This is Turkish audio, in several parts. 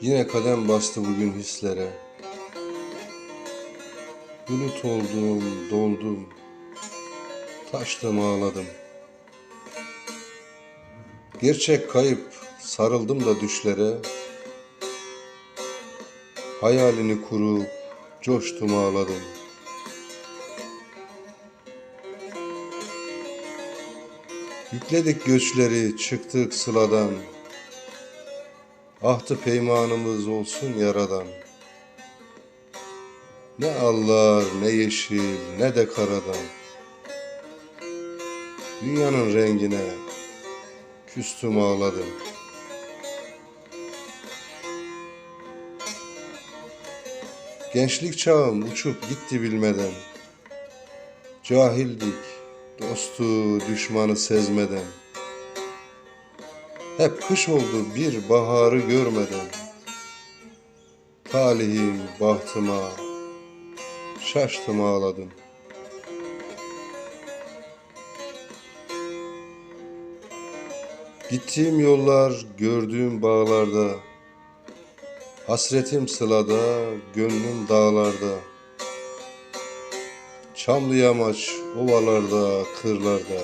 Yine kadem bastı bugün hislere. Bulut oldum, doldum. Taştım ağladım. Gerçek kayıp sarıldım da düşlere. Hayalini kurup coştum ağladım. Yükledik göçleri çıktık sıladan. Ahtı peymanımız olsun yaradan. Ne allar ne yeşil ne de karadan. Dünyanın rengine küstüm ağladım. Gençlik çağım uçup gitti bilmeden. Cahildik dostu düşmanı sezmeden. Hep kış oldu bir baharı görmeden. Talihim bahtıma şaştım ağladım. Gittiğim yollar, gördüğüm bağlarda, hasretim sılada, gönlüm dağlarda. Çamlı yamaç ovalarda, kırlarda,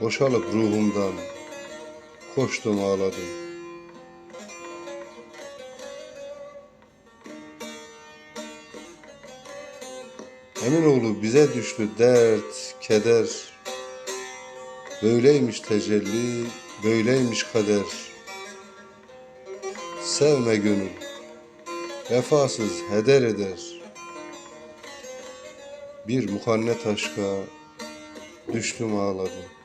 boşalıp ruhumdan koştum ağladım. Eminoğlu bize düştü dert, keder. Böyleymiş tecelli, böyleymiş kader. Sevme gönül, vefasız heder eder. Bir mukannet aşka düştüm ağladım.